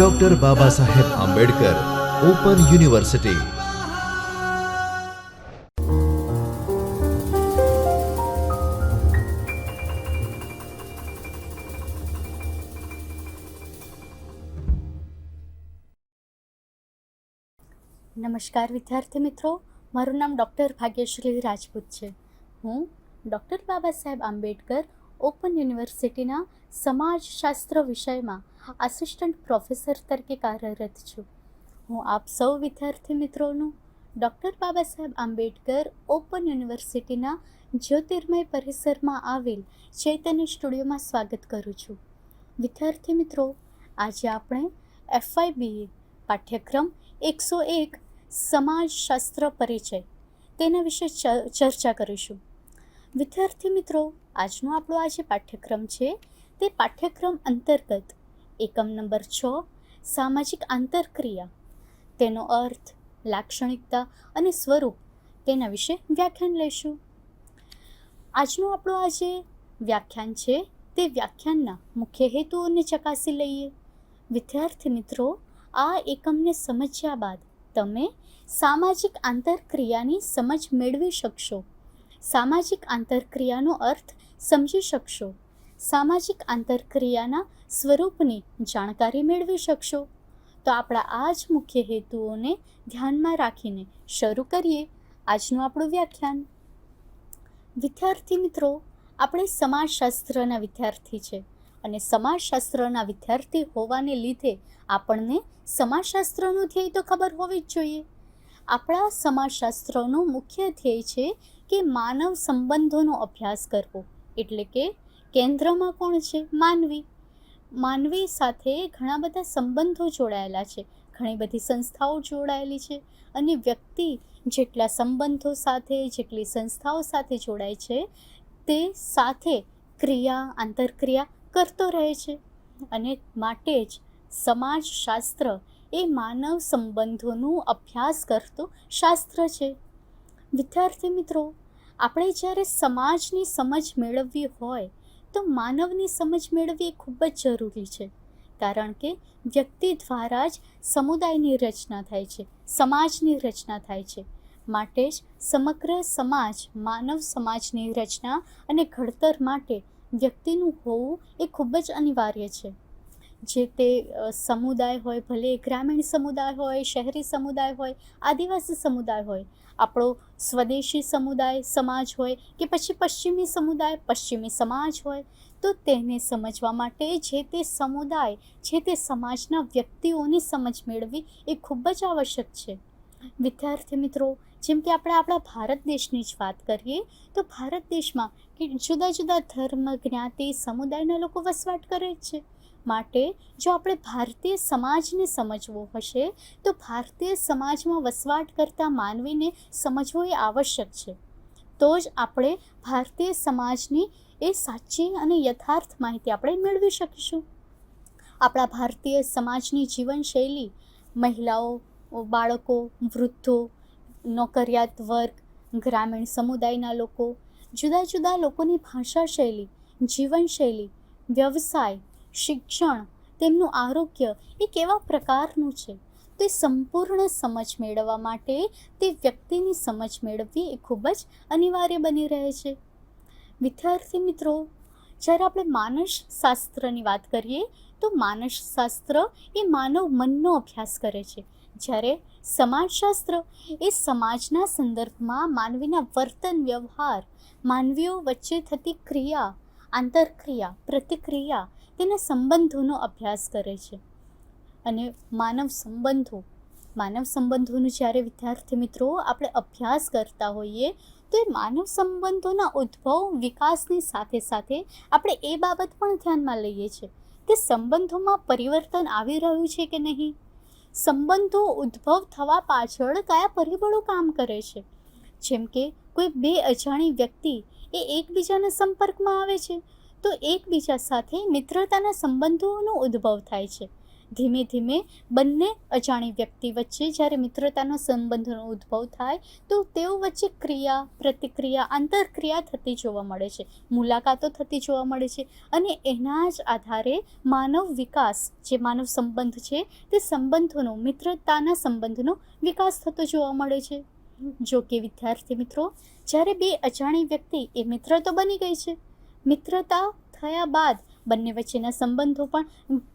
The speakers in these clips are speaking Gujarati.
Doctor Baba Saheb Ambedkar open university નમસ્કાર વિદ્યાર્થી મિત્રો, મારું નામ ડૉક્ટર ભાગ્યશ્રી રાજપૂત છે. હું ડૉક્ટર બાબા સાહેબ આંબેડકર ઓપન યુનિવર્સિટીના સમાજશાસ્ત્ર વિષયમાં આસિસ્ટન્ટ પ્રોફેસર તરીકે કાર્યરત છું. હું આપ સૌ વિદ્યાર્થી મિત્રોનું ડૉક્ટર બાબા સાહેબ આંબેડકર ઓપન યુનિવર્સિટીના જ્યોતિર્મય પરિસરમાં આવેલ ચૈતન્ય સ્ટુડિયોમાં સ્વાગત કરું છું. વિદ્યાર્થી મિત્રો, આજે આપણે એફઆઈબીએ પાઠ્યક્રમ એકસો એક સમાજશાસ્ત્ર પરિચય તેના વિશે ચર્ચા કરીશું. વિદ્યાર્થી મિત્રો, આજનો આપણો આ જે પાઠ્યક્રમ છે તે પાઠ્યક્રમ અંતર્ગત એકમ નંબર છ, સામાજિક આંતરક્રિયા. તેનો અર્થ લાક્ષણિકતા અને સ્વરૂપ. તેના વિશે વ્યાખ્યાન લઈશું. આજનું આપણું આ જે વ્યાખ્યાન છે, તે વ્યાખ્યાનના મુખ્ય હેતુઓને ચકાસી લઈએ. વિદ્યાર્થી મિત્રો, આ એકમને સમજ્યા બાદ તમે સામાજિક આંતરક્રિયાની સમજ મેળવી શકશો. સામાજિક આંતરક્રિયાનો અર્થ સમજી શકશો. સામાજિક આંતરક્રિયાના સ્વરૂપની જાણકારી મેળવી શકશો. તો આપણા આ જ મુખ્ય હેતુઓને ધ્યાનમાં રાખીને શરૂ કરીએ આજનું આપણું વ્યાખ્યાન. વિદ્યાર્થી મિત્રો, આપણે સમાજશાસ્ત્રના વિદ્યાર્થી છે અને સમાજશાસ્ત્રના વિદ્યાર્થી હોવાને લીધે આપણને સમાજશાસ્ત્રનું ધ્યેય તો ખબર હોવી જ જોઈએ. આપણા સમાજશાસ્ત્રનો મુખ્ય ધ્યેય છે કે માનવ સંબંધોનો અભ્યાસ કરવો, એટલે કે કેન્દ્રમાં કોણ છે? માનવી. માનવી સાથે ઘણા બધા સંબંધો જોડાયેલા છે. ઘણી બધી સંસ્થાઓ જોડાયેલી છે અને વ્યક્તિ જેટલા સંબંધો સાથે, જેટલી સંસ્થાઓ સાથે જોડાય છે, તે સાથે ક્રિયા, આંતરક્રિયા કરતો રહે છે. અને માટે જ સમાજશાસ્ત્ર એ માનવ સંબંધોનું અભ્યાસ કરતું શાસ્ત્ર છે. વિદ્યાર્થી મિત્રો, આપણે જ્યારે સમાજની સમજ મેળવવી હોય તો માનવની સમજ મેળવવી એ ખૂબ જ જરૂરી છે. કારણ કે વ્યક્તિ દ્વારા જ સમુદાયની રચના થાય છે, સમાજની રચના થાય છે. માટે જ સમગ્ર સમાજ માનવ સમાજની રચના અને ઘડતર માટે વ્યક્તિનું હોવું એ ખૂબ જ અનિવાર્ય છે. જે તે સમુદાય હોય, ભલે ગ્રામીણ સમુદાય હોય, શહેરી સમુદાય હોય, આદિવાસી સમુદાય હોય આપણો સ્વદેશી સમુદાય, સમાજ હોય કે પછી પશ્ચિમી સમુદાય, પશ્ચિમી સમાજ હોય, તો તેને સમજવા માટે જે તે સમુદાય, જે તે સમાજના વ્યક્તિઓની સમજ મેળવી એ ખૂબ જ આવશ્યક છે. વિદ્યાર્થી મિત્રો, જેમ કે આપણે આપણા ભારત દેશની જ વાત કરીએ, તો ભારત દેશમાં કે જુદા જુદા ધર્મ, જ્ઞાતિ, સમુદાયના લોકો વસવાટ કરે છે. માટે જો આપણે ભારતીય સમાજને સમજવો હશે, તો ભારતીય સમાજમાં વસવાટ કરતા માનવીને સમજવો એ આવશ્યક છે. તો જ આપણે ભારતીય સમાજની એ સાચી અને યથાર્થ માહિતી આપણે મેળવી શકીશું. આપણા ભારતીય સમાજની જીવનશૈલી, મહિલાઓ, બાળકો, વૃદ્ધો, નોકરિયાત વર્ગ, ગ્રામીણ સમુદાયના લોકો, જુદા જુદા લોકોની ભાષા શૈલી જીવનશૈલી, વ્યવસાય શિક્ષણ, તેમનું આરોગ્ય એ કેવા પ્રકારનું છે? તે સંપૂર્ણ સમજ મેળવવા માટે તે વ્યક્તિની સમજ મેળવવી એ ખૂબ જ અનિવાર્ય બની રહે છે. વિદ્યાર્થી મિત્રો, જ્યારે આપણે માનસશાસ્ત્રની વાત કરીએ, તો માનસશાસ્ત્ર એ માનવ મનનો અભ્યાસ કરે છે. જ્યારે સમાજશાસ્ત્ર એ સમાજના સંદર્ભમાં માનવીના વર્તન, વ્યવહાર, માનવીઓ વચ્ચે થતી ક્રિયા, આંતરક્રિયા, પ્રતિક્રિયા તેના સંબંધોનો અભ્યાસ કરે છે. અને માનવ સંબંધો, માનવ સંબંધોનું જ્યારે વિદ્યાર્થી મિત્રો આપણે અભ્યાસ કરતા હોઈએ, તો એ માનવ સંબંધોના ઉદ્ભવ, વિકાસની સાથે સાથે આપણે એ બાબત પણ ધ્યાનમાં લઈએ છીએ કે સંબંધોમાં પરિવર્તન આવી રહ્યું છે કે નહીં? સંબંધો ઉદ્ભવ થવા પાછળ કયા પરિબળો કામ કરે છે? જેમ કે કોઈ બે અજાણી વ્યક્તિ એ એકબીજાના સંપર્કમાં આવે છે તો એકબીજા સાથે મિત્રતાના સંબંધોનો ઉદ્ભવ થાય છે. ધીમે ધીમે બંને અજાણી વ્યક્તિ વચ્ચે જ્યારે મિત્રતાનો સંબંધનો ઉદ્ભવ થાય, તો તેઓ વચ્ચે ક્રિયા, પ્રતિક્રિયા, આંતરક્રિયા થતી જોવા મળે છે. મુલાકાતો થતી જોવા મળે છે અને એના જ આધારે માનવ વિકાસ, જે માનવ સંબંધ છે, તે સંબંધોનો, મિત્રતાના સંબંધનો વિકાસ થતો જોવા મળે છે. જો કે વિદ્યાર્થી મિત્રો, જ્યારે બે અજાણી વ્યક્તિ એ મિત્ર તો બની ગઈ છે મિત્રતા થયા બાદ બંને વચ્ચેના સંબંધો પણ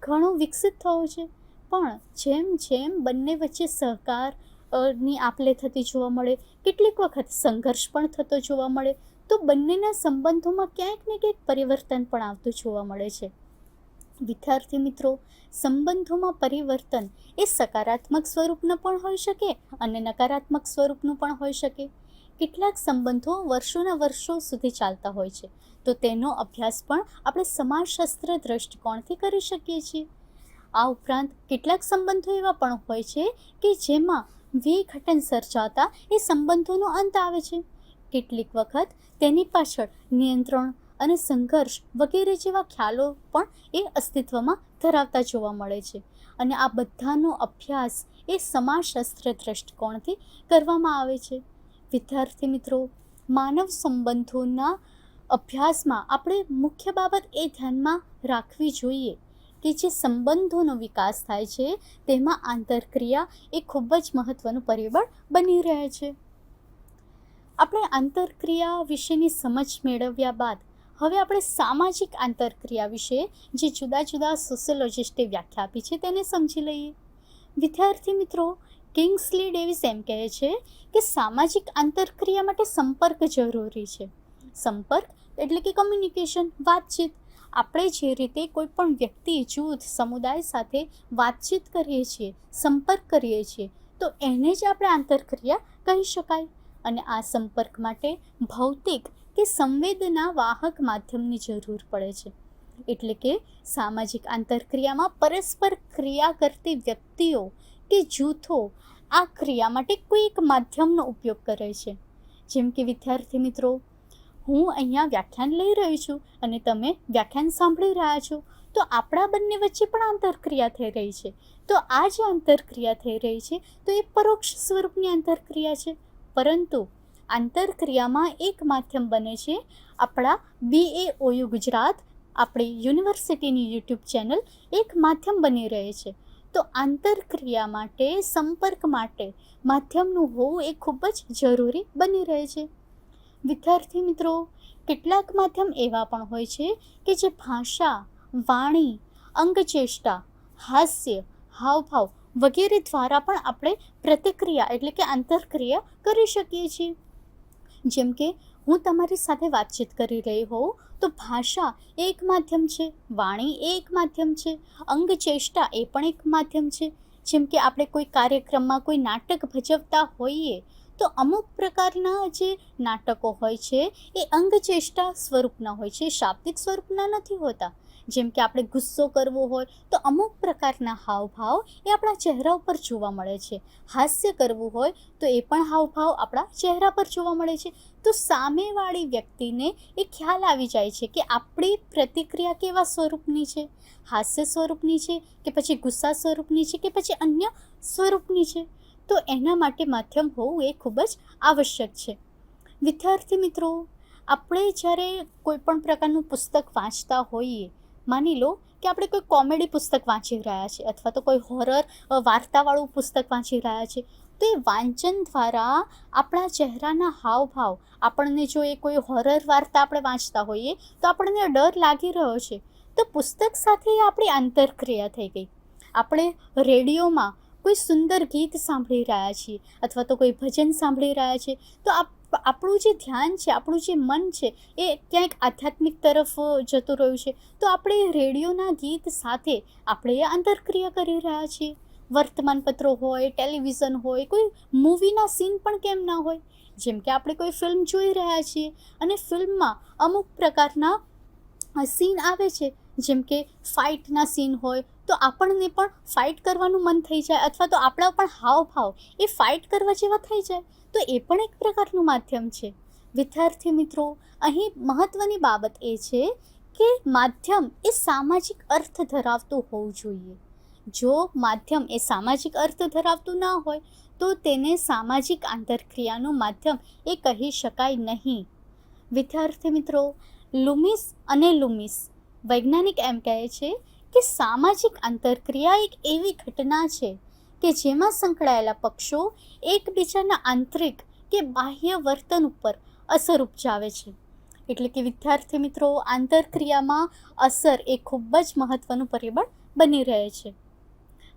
ઘણો વિકસિત થયો છે. પણ જેમ જેમ બંને વચ્ચે સહકારની આપલે થતી જોવા મળે, કેટલીક વખત સંઘર્ષ પણ થતો જોવા મળે, તો બંનેના સંબંધોમાં ક્યાંક ને ક્યાંક પરિવર્તન પણ આવતું જોવા મળે છે. વિદ્યાર્થી મિત્રો, સંબંધોમાં પરિવર્તન એ સકારાત્મક સ્વરૂપનું પણ હોઈ શકે અને નકારાત્મક સ્વરૂપનું પણ હોઈ શકે. કેટલાક સંબંધો વર્ષોના વર્ષો સુધી ચાલતા હોય છે. તો તેનો અભ્યાસ પણ આપણે સમાજશાસ્ત્ર દ્રષ્ટિકોણથી કરી શકીએ છીએ. આ ઉપરાંત કેટલાક સંબંધો એવા પણ હોય છે કે જેમાં વિઘટન સર્જાતા એ સંબંધોનો અંત આવે છે. કેટલીક વખત તેની પાછળ નિયંત્રણ અને સંઘર્ષ વગેરે જેવા ખ્યાલો પણ એ અસ્તિત્વમાં ધરાવતા જોવા મળે છે. અને આ બધાનો અભ્યાસ એ સમાજશાસ્ત્ર દ્રષ્ટિકોણથી કરવામાં આવે છે. વિદ્યાર્થી મિત્રો, માનવ સંબંધોના અભ્યાસમાં આપણે મુખ્ય બાબત એ ધ્યાનમાં રાખવી જોઈએ કે જે સંબંધોનો વિકાસ થાય છે, તેમાં આંતરક્રિયા એ ખૂબ જ મહત્ત્વનું પરિબળ બની રહે છે. આપણે આંતરક્રિયા વિશેની સમજ મેળવ્યા બાદ હવે આપણે સામાજિક આંતરક્રિયા વિશે જે જુદા જુદા સોશિયોલોજિસ્ટે વ્યાખ્યા આપી છે તેને સમજી લઈએ. વિદ્યાર્થી મિત્રો, કિંગ્સલી ડેવિસ એમ કહે છે કે સામાજિક આંતરક્રિયા માટે સંપર્ક જરૂરી છે. સંપર્ક એટલે કે કમ્યુનિકેશન વાતચીત. આપણે જે રીતે કોઈ પણ વ્યક્તિ, જૂથ, સમુદાય સાથે વાતચીત કરીએ છીએ, સંપર્ક કરીએ છીએ, તો એને જ આપણે આંતરક્રિયા કહી શકાય. અને આ સંપર્ક માટે ભૌતિક કે સંવેદના વાહક માધ્યમની જરૂર પડે છે. એટલે કે સામાજિક આંતરક્રિયામાં પરસ્પર ક્રિયા કરતી વ્યક્તિઓ કે જૂથો આ ક્રિયા માટે કોઈ એક માધ્યમનો ઉપયોગ કરે છે. જેમ કે વિદ્યાર્થી મિત્રો હું અહીંયા વ્યાખ્યાન લઈ રહી છું અને તમે વ્યાખ્યાન સાંભળી રહ્યા છો. તો આપણા બંને વચ્ચે પણ આંતરક્રિયા થઈ રહી છે. તો આ જે આંતરક્રિયા થઈ રહી છે, તો એ પરોક્ષ સ્વરૂપની આંતરક્રિયા છે. પરંતુ આંતરક્રિયામાં એક માધ્યમ બને છે આપણા બી એ ઓયુ ગુજરાત, આપણી યુનિવર્સિટીની યુટ્યુબ ચેનલ, એક માધ્યમ બની રહે છે. તો આંતરક્રિયા માટે, સંપર્ક માટે માધ્યમનું હોવું એ ખૂબ જ જરૂરી બની રહે છે. વિદ્યાર્થી મિત્રો, કેટલાક માધ્યમ એવા પણ હોય છે કે જે ભાષા, વાણી, અંગચેષ્ટા, હાસ્ય, હાવભાવ વગેરે દ્વારા પણ આપણે પ્રતિક્રિયા એટલે કે આંતરક્રિયા કરી શકીએ છીએ. જેમ કે, હું તમારી સાથે વાતચીત કરી રહી હોઉં તો ભાષા એક માધ્યમ છે, વાણી એ એક માધ્યમ છે, અંગચેષ્ટા એ પણ એક માધ્યમ છે. જેમ કે, આપણે કોઈ કાર્યક્રમમાં કોઈ નાટક ભજવતા હોઈએ તો અમુક પ્રકારના જે નાટકો હોય છે, એ અંગચેષ્ટા સ્વરૂપના હોય છે, શાબ્દિક સ્વરૂપના નથી હોતા. જેમ કે આપણે ગુસ્સો કરવો હોય, તો અમુક પ્રકારના હાવભાવ એ આપણા ચહેરા ઉપર જોવા મળે છે. હાસ્ય કરવું હોય, તો એ પણ હાવભાવ આપણા ચહેરા પર જોવા મળે છે. તો સામેવાળી વ્યક્તિને એ ખ્યાલ આવી જાય છે કે આપણી પ્રતિક્રિયા કેવા સ્વરૂપની છે? હાસ્ય સ્વરૂપની છે કે પછી ગુસ્સા સ્વરૂપની છે કે પછી અન્ય સ્વરૂપની છે? તો એના માટે માધ્યમ હોવું એ ખૂબ જ આવશ્યક છે. વિદ્યાર્થી મિત્રો, આપણે જ્યારે કોઈ પણ પ્રકારનું પુસ્તક વાંચતા હોઈએ, માની લો કે આપણે કોઈ કોમેડી પુસ્તક વાંચી રહ્યા છીએ અથવા તો કોઈ હોરર વાર્તાવાળું પુસ્તક વાંચી રહ્યા છે તો એ વાંચન દ્વારા આપણા ચહેરાના હાવભાવ, આપણને જો એ કોઈ હોરર વાર્તા આપણે વાંચતા હોઈએ, તો આપણને ડર લાગી રહ્યો છે. તો પુસ્તક સાથે આપણી આંતરક્રિયા થઈ ગઈ. આપણે રેડિયોમાં કોઈ સુંદર ગીત સાંભળી રહ્યા છીએ અથવા તો કોઈ ભજન સાંભળી રહ્યા છીએ તો આપ, આપણું જે ધ્યાન છે, આપણું જે મન છે, એ ક્યાંક આધ્યાત્મિક તરફ જતું રહ્યું છે. તો આપણે રેડિયોના ગીત સાથે આપણે આંતરક્રિયા કરી રહ્યા છીએ. વર્તમાનપત્રો હોય, ટેલિવિઝન હોય, કોઈ મૂવીના સીન પણ કેમ ના હોય? જેમ કે આપણે કોઈ ફિલ્મ જોઈ રહ્યા છીએ અને ફિલ્મમાં અમુક પ્રકારના સીન આવે છે. જેમ કે ફાઇટના સીન હોય, તો આપણને પણ ફાઇટ કરવાનું મન થઈ જાય અથવા તો આપણા પણ હાવભાવ એ ફાઇટ કરવા જેવા થઈ જાય. તો એ પણ એક પ્રકારનું માધ્યમ છે. વિદ્યાર્થી મિત્રો, અહીં મહત્ત્વની બાબત એ છે કે માધ્યમ એ સામાજિક અર્થ ધરાવતું હોવું જોઈએ. જો માધ્યમ એ સામાજિક અર્થ ધરાવતું ન હોય, તો તેને સામાજિક આંતરક્રિયાનું માધ્યમ એ કહી શકાય નહીં. વિદ્યાર્થી મિત્રો, લુમિસ અને લુમિસ વૈજ્ઞાનિક એમ કહે છે કે સામાજિક આંતરક્રિયા એક એવી ઘટના છે કે જેમાં સંકળાયેલા પક્ષો એકબીજાના આંતરિક કે બાહ્ય વર્તન ઉપર અસર ઉપજાવે છે. એટલે કે વિદ્યાર્થી મિત્રો, આંતરક્રિયામાં અસર એ ખૂબ જ મહત્વનું પરિબળ બની રહે છે.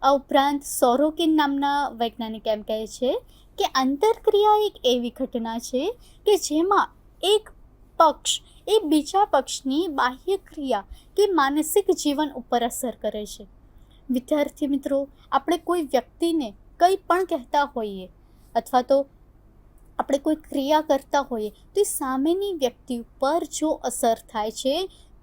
આ ઉપરાંત સોરોકિન નામના વૈજ્ઞાનિક એમ કહે છે કે આંતરક્રિયા એક એવી ઘટના છે કે જેમાં એક પક્ષ એ બીજા પક્ષની બાહ્ય ક્રિયા કે માનસિક જીવન ઉપર અસર કરે છે. વિદ્યાર્થી મિત્રો, આપણે કોઈ વ્યક્તિને કંઈ પણ કહેતા હોઈએ અથવા તો આપણે કોઈ ક્રિયા કરતા હોઈએ, તો એ સામેની વ્યક્તિ ઉપર જો અસર થાય છે,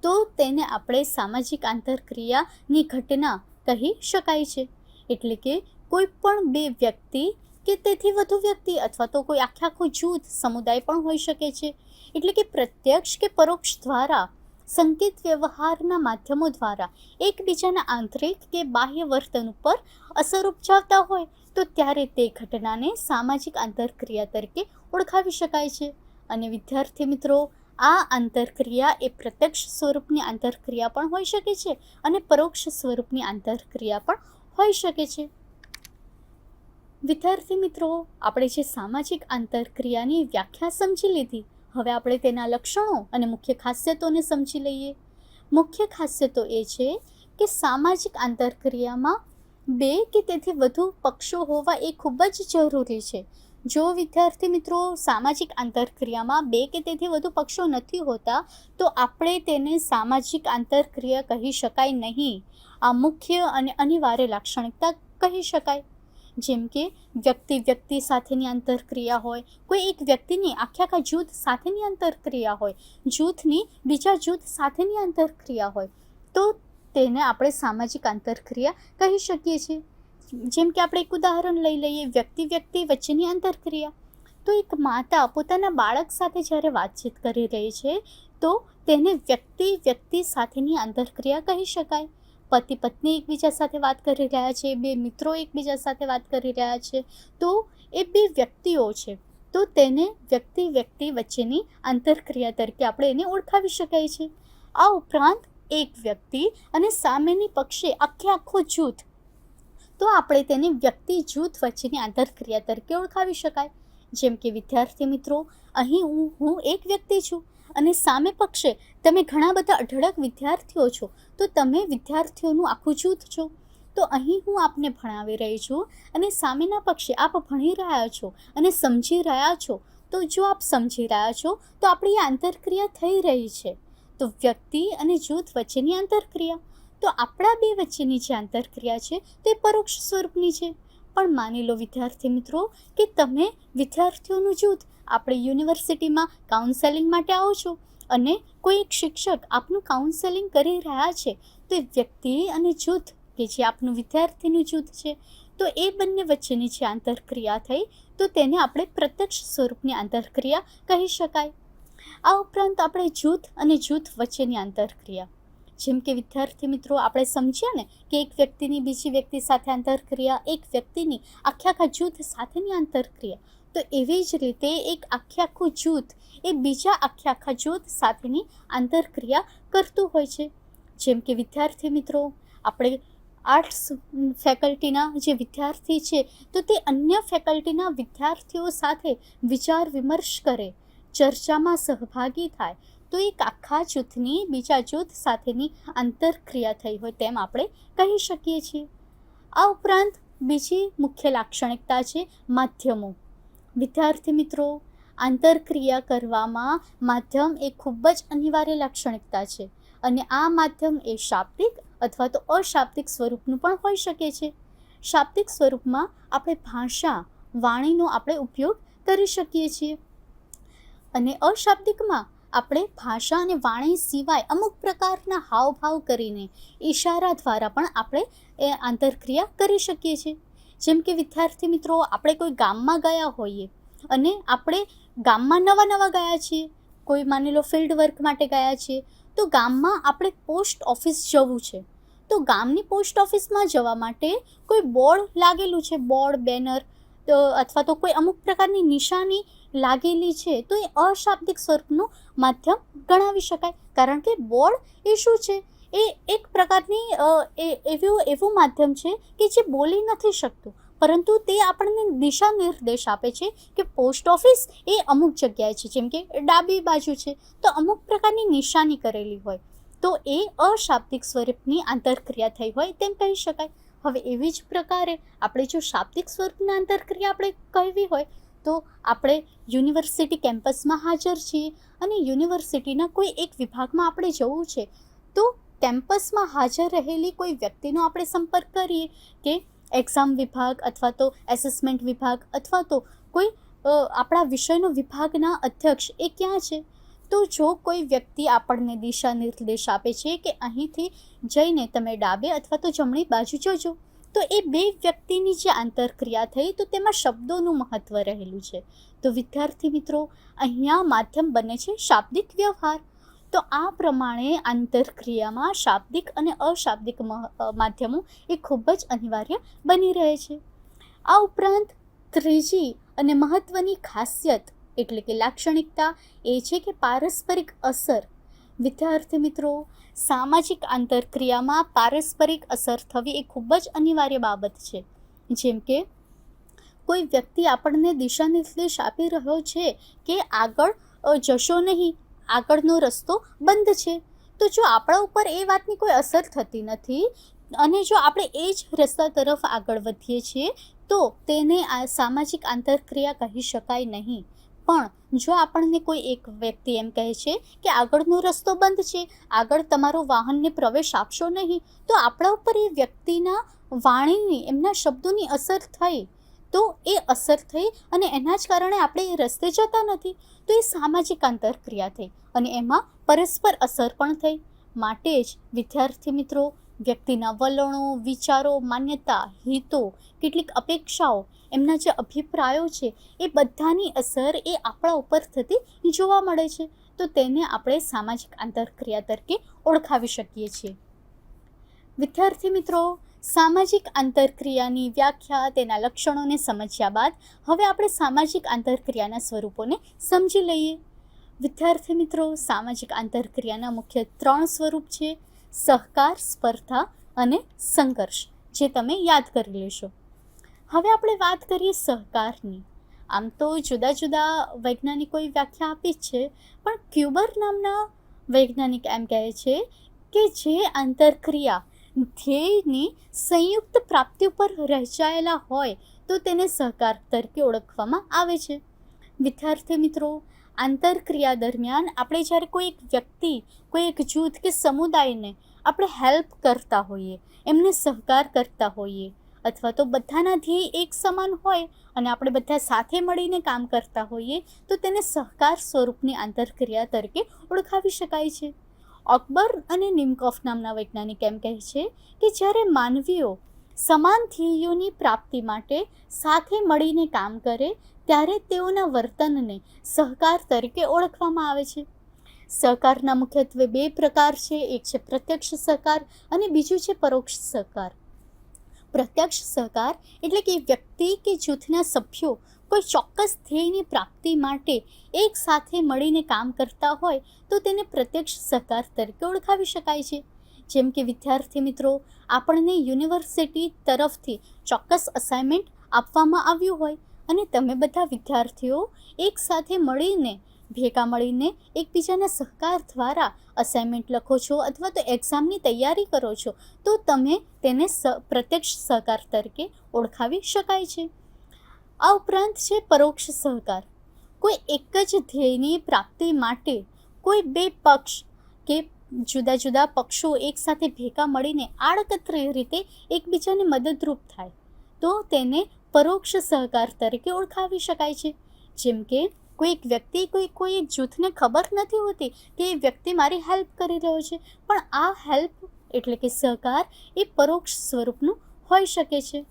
તો તેને આપણે સામાજિક આંતરક્રિયાની ઘટના કહી શકાય છે. એટલે કે કોઈ પણ બે વ્યક્તિ, કે તેથી વધુ વ્યક્તિ અથવા તો કોઈ આખે આખું જૂથ, સમુદાય પણ હોઈ શકે છે. એટલે કે પ્રત્યક્ષ કે પરોક્ષ દ્વારા, સંકેત વ્યવહારના માધ્યમો દ્વારા એકબીજાના આંતરિક કે બાહ્ય વર્તન ઉપર અસર ઉપજાવતા હોય, તો ત્યારે તે ઘટનાને સામાજિક આંતરક્રિયા તરીકે ઓળખાવી શકાય છે. અને વિદ્યાર્થી મિત્રો, આ આંતરક્રિયા એ પ્રત્યક્ષ સ્વરૂપની આંતરક્રિયા પણ હોઈ શકે છે અને પરોક્ષ સ્વરૂપની આંતરક્રિયા પણ હોઈ શકે છે. વિદ્યાર્થી મિત્રો, આપણે જે સામાજિક આંતરક્રિયાની વ્યાખ્યા સમજી લીધી હવે આપણે તેના લક્ષણો અને મુખ્ય ખાસિયતોને સમજી લઈએ. મુખ્ય ખાસિયતો એ છે કે સામાજિક આંતરક્રિયામાં બે કે તેથી વધુ પક્ષો હોવા એ ખૂબ જ જરૂરી છે. જો વિદ્યાર્થી મિત્રો સામાજિક આંતરક્રિયામાં બે કે તેથી વધુ પક્ષો નથી હોતા, તો આપણે તેને સામાજિક આંતરક્રિયા કહી શકાય નહીં. આ મુખ્ય અને અનિવાર્ય લાક્ષણિકતા કહી શકાય. જેમ કે વ્યક્તિ વ્યક્તિ સાથેની આંતરક્રિયા હોય, કોઈ એક વ્યક્તિની આખે આખા જૂથ સાથેની આંતરક્રિયા હોય, જૂથની બીજા જૂથ સાથેની આંતરક્રિયા હોય, તો તેને આપણે સામાજિક આંતરક્રિયા કહી શકીએ છીએ. જેમ કે આપણે એક ઉદાહરણ લઈ લઈએ, વ્યક્તિ વ્યક્તિ વચ્ચેની આંતરક્રિયા તો એક માતા પોતાના બાળક સાથે જ્યારે વાતચીત કરી રહી છે, તો તેને વ્યક્તિ વ્યક્તિ સાથેની આંતરક્રિયા કહી શકાય. પતિ પત્ની એકબીજા સાથે વાત કરી રહ્યા છે, બે મિત્રો એકબીજા સાથે વાત કરી રહ્યા છે, તો એ બે વ્યક્તિઓ છે. તો તેને વ્યક્તિ વ્યક્તિ વચ્ચેની આંતરક્રિયા તરીકે આપણે એને ઓળખાવી શકાય છે. આ ઉપરાંત એક વ્યક્તિ અને સામેની પક્ષે આખે આખો જૂથ. તો આપણે તેને વ્યક્તિ જૂથ વચ્ચેની આંતરક્રિયા તરીકે ઓળખાવી શકાય. જેમ કે વિદ્યાર્થી મિત્રો, અહીં હું હું એક વ્યક્તિ છું. અને સામે પક્ષે તમે ઘણા બધા અઢળક વિદ્યાર્થીઓ છો, તો તમે વિદ્યાર્થીઓનું આખું જૂથ છો. તો અહીં હું આપને ભણાવી રહી છું અને સામેના પક્ષે આપ ભણી રહ્યા છો અને સમજી રહ્યા છો. તો જો આપ સમજી રહ્યા છો, તો આપણી આંતરક્રિયા થઈ રહી છે. તો વ્યક્તિ અને જૂથ વચ્ચેની આંતરક્રિયા તો આપણા બે વચ્ચેની જે આંતરક્રિયા છે, તે પરોક્ષ સ્વરૂપની છે. પણ માની લો, વિદ્યાર્થી મિત્રો, કે તમે વિદ્યાર્થીઓનું જૂથ આપણે યુનિવર્સિટીમાં કાઉન્સેલિંગ માટે આવો છો અને કોઈ એક શિક્ષક આપનું કાઉન્સેલિંગ કરી રહ્યા છે, તો એ વ્યક્તિ અને જૂથ કે જે આપનું વિદ્યાર્થીનું જૂથ છે, તો એ બંને વચ્ચેની જે આંતરક્રિયા થઈ, તો તેને આપણે પ્રત્યક્ષ સ્વરૂપની આંતરક્રિયા કહી શકાય. આ ઉપરાંત આપણે જૂથ અને જૂથ વચ્ચેની આંતરક્રિયા જેમ કે વિદ્યાર્થી મિત્રો, આપણે સમજ્યા ને કે એક વ્યક્તિની બીજી વ્યક્તિ સાથે આંતરક્રિયા, એક વ્યક્તિની આખે આખા જૂથ સાથેની આંતરક્રિયા. તો એવી જ રીતે એક આખે આખું જૂથ એ બીજા આખે આખા જૂથ સાથેની આંતરક્રિયા કરતું હોય છે. જેમ કે વિદ્યાર્થી મિત્રો, આપણે આર્ટ્સ ફેકલ્ટીના જે વિદ્યાર્થી છે, તો તે અન્ય ફેકલ્ટીના વિદ્યાર્થીઓ સાથે વિચાર વિમર્શ કરે, ચર્ચામાં સહભાગી થાય તો એક આખા જૂથની, બીજા જૂથ સાથેની આંતરક્રિયા થઈ હોય તેમ આપણે કહી શકીએ છીએ. આ ઉપરાંત બીજી મુખ્ય લાક્ષણિકતા છે માધ્યમો. વિદ્યાર્થી મિત્રો આંતરક્રિયા કરવામાં માધ્યમ એ ખૂબ જ અનિવાર્ય લાક્ષણિકતા છે અને આ માધ્યમ એ શાબ્દિક અથવા તો અશાબ્દિક સ્વરૂપનું પણ હોઈ શકે છે. શાબ્દિક સ્વરૂપમાં આપણે ભાષા, વાણીનો આપણે ઉપયોગ કરી શકીએ છીએ અને અશાબ્દિકમાં આપણે ભાષા અને વાણી સિવાય અમુક પ્રકારના હાવભાવ કરીને ઈશારા દ્વારા પણ આપણે એ આંતરક્રિયા કરી શકીએ છીએ. જેમ કે વિદ્યાર્થી મિત્રો, આપણે કોઈ ગામમાં ગયા હોઈએ અને આપણે ગામમાં નવા નવા ગયા છીએ, કોઈ માની લો ફિલ્ડ વર્ક માટે ગયા છીએ, તો ગામમાં આપણે પોસ્ટ ઓફિસ જવું છે. તો ગામની પોસ્ટ ઓફિસમાં જવા માટે કોઈ બોર્ડ લાગેલું છે, બોર્ડ, બેનર અથવા તો કોઈ અમુક પ્રકારની નિશાની લાગેલી છે, તો એ અશાબ્દિક સ્વરૂપનું માધ્યમ ગણાવી શકાય. કારણ કે બોર્ડ એ શું છે? એ એક પ્રકારની એવું એવું માધ્યમ છે કે જે બોલી નથી શકતું. પરંતુ તે આપણને દિશા નિર્દેશ આપે છે કે પોસ્ટ ઓફિસ એ અમુક જગ્યાએ છે, જેમ કે ડાબી બાજુ છે, તો અમુક પ્રકારની નિશાની કરેલી હોય. તો એ અશાબ્દિક સ્વરૂપની આંતરક્રિયા થઈ હોય તેમ કહી શકાય. હવે એવી જ પ્રકારે આપણે જો શાબ્દિક સ્વરૂપની આંતરક્રિયા આપણે કહેવી હોય, તો આપણે યુનિવર્સિટી કેમ્પસમાં હાજર છીએ અને યુનિવર્સિટીના કોઈ એક વિભાગમાં આપણે જવું છે, તો કેમ્પસમાં હાજર રહેલી કોઈ વ્યક્તિનો આપણે સંપર્ક કરીએ કે એક્ઝામ વિભાગ અથવા તો એસેસમેન્ટ વિભાગ અથવા તો કોઈ આપણા વિષયનો વિભાગના અધ્યક્ષ એ ક્યાં છે? તો જો કોઈ વ્યક્તિ આપણને દિશા નિર્દેશ આપે છે કે અહીંથી જઈને તમે ડાબે અથવા તો જમણી બાજુ જોજો, તો એ બે વ્યક્તિની જે આંતરક્રિયા થઈ તો તેમાં શબ્દોનું મહત્ત્વ રહેલું છે. તો વિદ્યાર્થી મિત્રો, અહીંયા માધ્યમ બને છે શાબ્દિક વ્યવહાર. તો આ પ્રમાણે આંતરક્રિયામાં શાબ્દિક અને અશાબ્દિક માધ્યમો એ ખૂબ જ અનિવાર્ય બની રહે છે. આ ઉપરાંત ત્રીજી અને મહત્ત્વની ખાસિયત એટલે કે લાક્ષણિકતા એ છે કે પારસ્પરિક અસર. વિદ્યાર્થી મિત્રો, સામાજિક આંતરક્રિયામાં પારસ્પરિક અસર થવી એ ખૂબ જ અનિવાર્ય બાબત છે. જેમ કે, કોઈ વ્યક્તિ આપણને દિશા નિર્દેશ આપી રહ્યો છે કે આગળ જશો નહીં, આગળનો રસ્તો બંધ છે. તો જો આપણા ઉપર એ વાતની કોઈ અસર થતી નથી અને જો આપણે એ જ રસ્તા તરફ આગળ વધીએ છીએ, તો તેને આ સામાજિક આંતરક્રિયા કહી શકાય નહીં. પણ જો આપણને કોઈ એક વ્યક્તિ એમ કહે છે કે આગળનો રસ્તો બંધ છે, આગળ તમારો વાહનને પ્રવેશ આપશો નહીં, તો આપણા ઉપર એ વ્યક્તિના વાણીની, એમના શબ્દોની અસર થઈ. તો એ અસર થઈ અને એના જ કારણે આપણે એ રસ્તે જતા નથી. તો એ સામાજિક આંતરક્રિયા થઈ અને એમાં પરસ્પર અસર પણ થઈ. માટે જ વિદ્યાર્થી મિત્રો વ્યક્તિના વલણો, વિચારો, માન્યતા, હિતો, કેટલીક અપેક્ષાઓ, એમના જે અભિપ્રાયો છે, એ બધાની અસર એ આપણા ઉપર થતી જોવા મળે છે. તો તેને આપણે સામાજિક આંતરક્રિયા તરીકે ઓળખાવી શકીએ છીએ. વિદ્યાર્થી મિત્રો, સામાજિક આંતરક્રિયાની વ્યાખ્યા, તેના લક્ષણોને સમજ્યા બાદ હવે આપણે સામાજિક આંતરક્રિયાના સ્વરૂપોને સમજી લઈએ. વિદ્યાર્થી મિત્રો, સામાજિક આંતરક્રિયાના મુખ્ય ત્રણ સ્વરૂપ છે. સહકાર, સ્પર્ધા અને સંઘર્ષ, જે તમે યાદ કરી લેશો. હવે આપણે વાત કરીએ સહકારની. આમ તો જુદા જુદા વૈજ્ઞાનિકોએ વ્યાખ્યા આપી છે, પણ ક્યુબર નામના વૈજ્ઞાનિક એમ કહે છે કે જે આંતરક્રિયા ધ્યેયની સંયુક્ત પ્રાપ્તિ ઉપર રચાયેલા હોય, તો તેને સહકાર તરીકે ઓળખવામાં આવે છે. વિદ્યાર્થી મિત્રો આંતરક્રિયા દરમિયાન આપણે જ્યારે કોઈ એક વ્યક્તિ, કોઈ એક જૂથ કે સમુદાયને આપણે હેલ્પ કરતા હોઈએ, એમને સહકાર કરતા હોઈએ, અથવા તો બધાના ધ્યેય એક સમાન હોય અને આપણે બધા સાથે મળીને કામ કરતા હોઈએ, તો તેને સહકાર સ્વરૂપની આંતરક્રિયા તરીકે ઓળખાવી શકાય છે. અકબર અને નિમકોફ નામના વૈજ્ઞાનિક એમ કહે છે કે જ્યારે માનવીઓ સમાન ધ્યેયોની પ્રાપ્તિ માટે સાથે મળીને કામ કરે ત્યારે તેઓના વર્તનને સહકાર તરીકે ઓળખવામાં આવે છે. સહકારના મુખ્યત્વે બે પ્રકાર છે. એક છે પ્રત્યક્ષ સહકાર અને બીજું છે પરોક્ષ સહકાર. પ્રત્યક્ષ સહકાર એટલે કે વ્યક્તિ કે જૂથના સભ્યો કોઈ ચોક્કસ ધ્યેયની પ્રાપ્તિ માટે એક સાથે મળીને કામ કરતા હોય તો તેને પ્રત્યક્ષ સહકાર તરીકે ઓળખાવી શકાય છે. જેમ કે વિદ્યાર્થી મિત્રો, આપણને યુનિવર્સિટી તરફથી ચોક્કસ અસાઇનમેન્ટ આપવામાં આવ્યું હોય અને તમે બધા વિદ્યાર્થીઓ એકસાથે મળીને, ભેગા મળીને એકબીજાના સહકાર દ્વારા અસાઇનમેન્ટ લખો છો અથવા તો એક્ઝામની તૈયારી કરો છો, તો તમે તેને સ, પ્રત્યક્ષ સહકાર તરીકે ઓળખાવી શકાય છે. આ ઉપરાંત છે પરોક્ષ સહકાર. કોઈ એક જ ધ્યેયની પ્રાપ્તિ માટે કોઈ બે પક્ષ કે જુદા જુદા પક્ષો એકસાથે ભેગા મળીને આડકતરી રીતે એકબીજાને મદદરૂપ થાય, તો તેને પરોક્ષ સહકાર તરીકે ઓળખાવી શકાય છે. જેમ કે કોઈ એક વ્યક્તિ કોઈ કોઈ એક જૂથને ખબર નથી હોતી કે એ વ્યક્તિ મારી હેલ્પ કરી રહ્યો છે, પણ આ હેલ્પ એટલે કે સહકાર એ પરોક્ષ સ્વરૂપનું હોઈ શકે છે.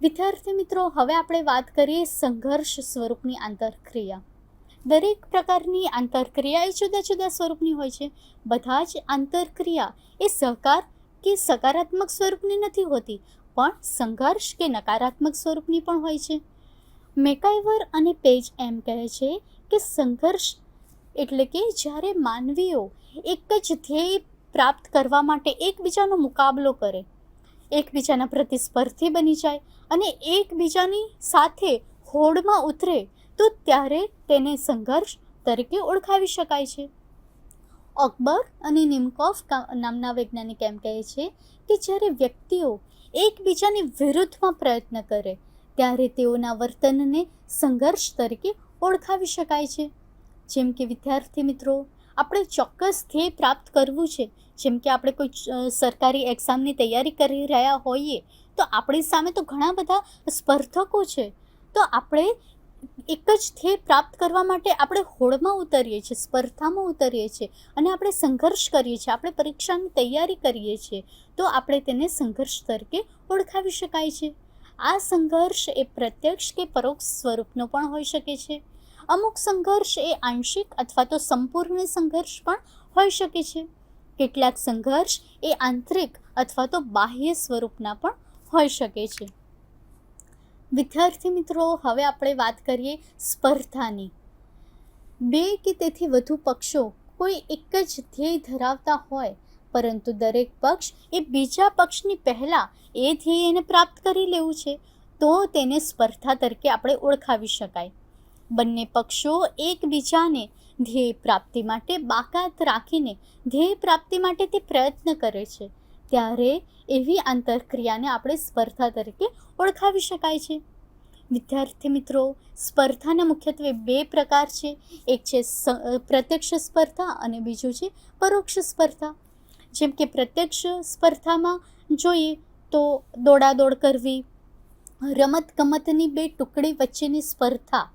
વિદ્યાર્થી મિત્રો, હવે આપણે વાત કરીએ સંઘર્ષ સ્વરૂપની આંતરક્રિયા. દરેક પ્રકારની આંતરક્રિયા એ જુદા જુદા સ્વરૂપની હોય છે. બધા જ આંતરક્રિયા એ સહકાર કે સકારાત્મક સ્વરૂપની નથી હોતી. પણ સંઘર્ષ કે નકારાત્મક સ્વરૂપની પણ હોય છે. મેકાઈવર અને પેજ એમ કહે છે કે સંઘર્ષ એટલે કે જ્યારે માનવીઓ એક જ ધ્યેય પ્રાપ્ત કરવા માટે એકબીજાનો મુકાબલો કરે, એકબીજાના પ્રતિસ્પર્ધી બની જાય અને એકબીજાની સાથે હોડમાં ઉતરે, તો ત્યારે તેને સંઘર્ષ તરીકે ઓળખાવી શકાય છે. અકબર અને નિમકોફ નામના વૈજ્ઞાનિક એમ કહે છે કે જ્યારે વ્યક્તિઓ એકબીજાની વિરુદ્ધમાં પ્રયત્ન કરે, ત્યારે તેઓના વર્તનને સંઘર્ષ તરીકે ઓળખાવી શકાય છે. જેમ કે, વિદ્યાર્થી મિત્રો, આપણે ચોક્કસ ધ્યેય પ્રાપ્ત કરવું છે. જેમ કે, આપણે કોઈ સરકારી એક્ઝામની તૈયારી કરી રહ્યા હોઈએ, તો આપણી સામે તો ઘણા બધા સ્પર્ધકો છે. તો આપણે એક જ ધ્યેય પ્રાપ્ત કરવા માટે આપણે હોડમાં ઉતરીએ છીએ, સ્પર્ધામાં ઉતરીએ છીએ અને આપણે સંઘર્ષ કરીએ છીએ, આપણે પરીક્ષાની તૈયારી કરીએ છીએ, તો આપણે તેને સંઘર્ષ તરીકે ઓળખાવી શકાય છે. આ સંઘર્ષ એ પ્રત્યક્ષ કે પરોક્ષ સ્વરૂપનો પણ હોઈ શકે છે. અમુક સંઘર્ષ એ આંશિક અથવા તો સંપૂર્ણ સંઘર્ષ પણ હોઈ શકે છે. કેટલાક સંઘર્ષ એ આંતરિક અથવા તો બાહ્ય સ્વરૂપના પણ હોઈ શકે છે. વિદ્યાર્થી મિત્રો, હવે આપણે વાત કરીએ સ્પર્ધાની. બે કે તેથી વધુ પક્ષો કોઈ એક જ ધ્યેય ધરાવતા હોય, પરંતુ દરેક પક્ષ એ બીજા પક્ષની પહેલાં એ ધ્યેયને પ્રાપ્ત કરી લેવું છે, તો તેને સ્પર્ધા તરીકે આપણે ઓળખાવી શકાય. બંને પક્ષો એકબીજાને ધ્યેય પ્રાપ્તિ માટે બાકાત રાખીને ધ્યેય પ્રાપ્તિ માટે તે પ્રયત્ન કરે છે. ત્યારે એવી આંતરક્રિયાને આપણે સ્પર્ધા તરીકે ઓળખાવી શકાય છે. વિદ્યાર્થી મિત્રો, સ્પર્ધાના મુખ્યત્વે બે પ્રકાર છે. એક છે પ્રત્યક્ષ સ્પર્ધા અને બીજું છે પરોક્ષ સ્પર્ધા. જેમ કે પ્રત્યક્ષ સ્પર્ધામાં જોઈએ તો દોડાદોડ કરવી રમત ગમતની બે ટુકડી વચ્ચેની સ્પર્ધા,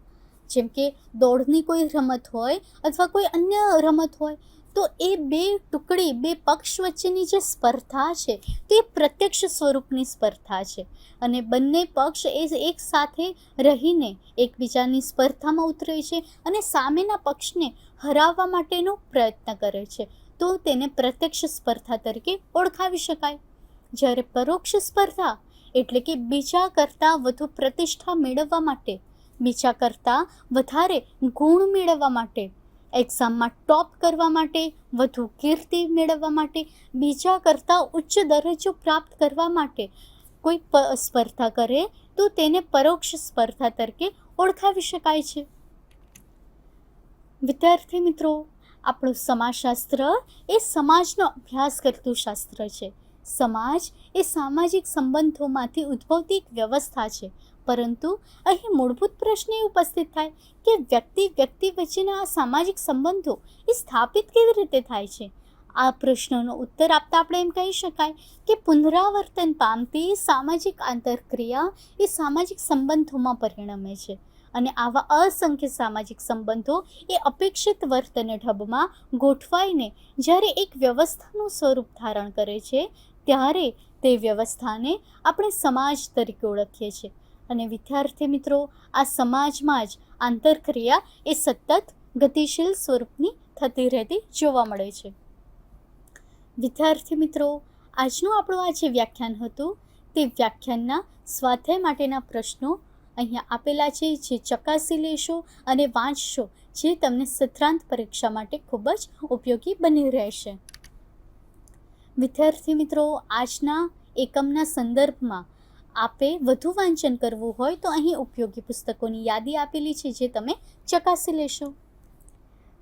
જેમ કે દોડની કોઈ રમત હોય અથવા કોઈ અન્ય રમત હોય તો એ બે ટુકડી, બે પક્ષ વચ્ચેની જે સ્પર્ધા છે, તે પ્રત્યક્ષ સ્વરૂપની સ્પર્ધા છે. અને બંને પક્ષ એ એક સાથે રહીને એકબીજાની સ્પર્ધામાં ઉતરે છે અને સામેના પક્ષને હરાવવા માટેનો પ્રયત્ન કરે છે. તો તેને પ્રત્યક્ષ સ્પર્ધા તરીકે ઓળખાવી શકાય. જ્યારે પરોક્ષ સ્પર્ધા એટલે કે બીજા કરતાં વધુ પ્રતિષ્ઠા મેળવવા માટે, બીજા કરતાં વધારે ગુણ મેળવવા માટે એક્ઝામમાં ટોપ કરવા માટે, વધુ કીર્તિ મેળવવા માટે, બીજા કરતાં ઉચ્ચ દરજ્જો પ્રાપ્ત કરવા માટે કોઈ સ્પર્ધા કરે, તો તેને પરોક્ષ સ્પર્ધા તરીકે ઓળખાવી શકાય છે. વિદ્યાર્થી મિત્રો, આપણું સમાજશાસ્ત્ર એ સમાજનો અભ્યાસ કરતું શાસ્ત્ર છે. સમાજ એ સામાજિક સંબંધોમાંથી ઉદ્ભવતી એક વ્યવસ્થા છે. પરંતુ અહીં મૂળભૂત પ્રશ્ન એ ઉપસ્થિત થાય કે વ્યક્તિ વ્યક્તિ વચ્ચેના આ સામાજિક સંબંધો એ સ્થાપિત કેવી રીતે થાય છે? આ પ્રશ્નનો ઉત્તર આપતા આપણે એમ કહી શકાય કે પુનરાવર્તન પામતી સામાજિક આંતરક્રિયા એ સામાજિક સંબંધોમાં પરિણમે છે અને આવા અસંખ્ય સામાજિક સંબંધો એ અપેક્ષિત વર્તન ઢબમાં ગોઠવાઈને જ્યારે એક વ્યવસ્થાનું સ્વરૂપ ધારણ કરે છે, ત્યારે તે વ્યવસ્થાને આપણે સમાજ તરીકે ઓળખીએ છીએ. અને વિદ્યાર્થી મિત્રો, આ સમાજમાં જ આંતરક્રિયા એ સતત ગતિશીલ સ્વરૂપની થતી રહેતી જોવા મળે છે. વિદ્યાર્થી મિત્રો, આજનું આપણું આ જે વ્યાખ્યાન હતું, તે વ્યાખ્યાનના સ્વાધ્યાય માટેના પ્રશ્નો અહીંયા આપેલા છે, જે ચકાસી લેશો અને વાંચશો, જે તમને સત્રાંત પરીક્ષા માટે ખૂબ જ ઉપયોગી બની રહેશે. વિદ્યાર્થી મિત્રો, આજના એકમના સંદર્ભમાં આપે વધુ વાંચન કરવું હોય તો અહીં ઉપયોગી પુસ્તકોની યાદી આપેલી છે જે તમે ચકાસી લેશો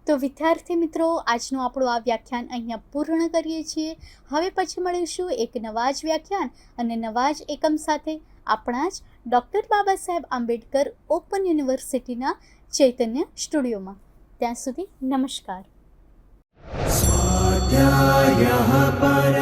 તો વિદ્યાર્થી મિત્રો આજનું આપણું આ વ્યાખ્યાન અહીંયા પૂર્ણ કરીએ છીએ હવે પછી મળીશું એક નવા જ વ્યાખ્યાન અને નવા જ એકમ સાથે આપણા જ ડૉક્ટર બાબા સાહેબ આંબેડકર ઓપન યુનિવર્સિટીના ચૈતન્ય સ્ટુડિયોમાં ત્યાં સુધી નમસ્કાર स्वाध्यायः पर